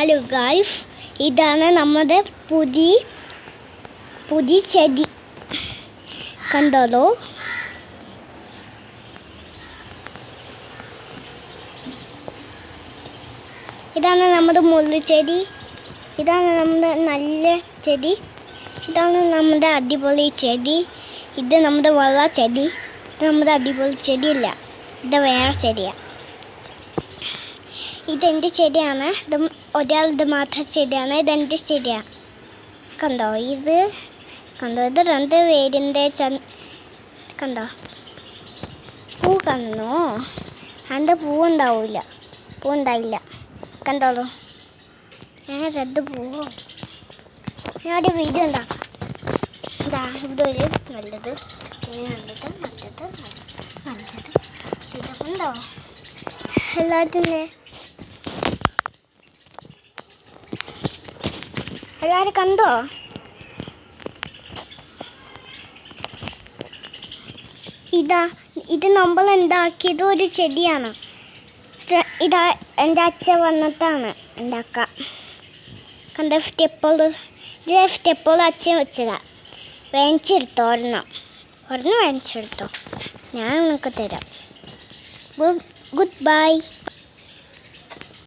Hello guys ഇതാണ് നമ്മുടെ പുതിയ പുതിയ ചെടി. കണ്ടോളൂ. ഇതാണ് നമ്മുടെ മുള്ളുചെടി ഇതാണ് നമ്മുടെ നല്ല ചെടി. ഇതാണ് നമ്മുടെ അടിപൊളി ചെടി. ഇത് നമ്മുടെ വെള്ള ചെടി. ഇത് നമ്മുടെ അടിപൊളി ചെടിയില്ല. ഇത് വേറെ ചെടിയാണ് ഇതെന്റെ ചെടിയാണ്. ഇത് ഒരാളുടെ മാത്രം ചെടിയാണ്. ഇതെന്റെ ചെടിയാണ് കണ്ടോ? ഇത് കണ്ടോ? ഇത് രണ്ട് പേരിന്റെ ച കണ്ടോ? പൂ കണ്ടോ അതിന്റെ പൂവുണ്ടാവില്ല പൂവുണ്ടായില്ല കണ്ടോളൂ. ഞാൻ റെഡ് പൂവോ ഞാനൊരു വീട് ഉണ്ടാക്കാം ഇതാ ഇതൊരു ഒരു നല്ലത്. പിന്നെ നല്ലത് നല്ലത് നല്ലത് ഉണ്ടോ എല്ലാത്തിന്റെ എല്ലാവരും കണ്ടോ? ഇതാ ഇത് നമ്മൾ ഉണ്ടാക്കിയത് ഒരു ചെടിയാണ്. ഇത് എന്റെ അച്ഛൻ വന്നിട്ടാണ് ഉണ്ടാക്കുക കണ്ട സ്റ്റെപ്പോൾ ഇത് സ്റ്റെപ്പോൾ അച്ഛൻ വെച്ചതാ. വേണിച്ചെടുത്തോ ഒരെണ്ണം. ഒരെണ്ണം വേണിച്ചെടുത്തോ ഞാൻ നിങ്ങൾക്ക് തരാം. Good bye.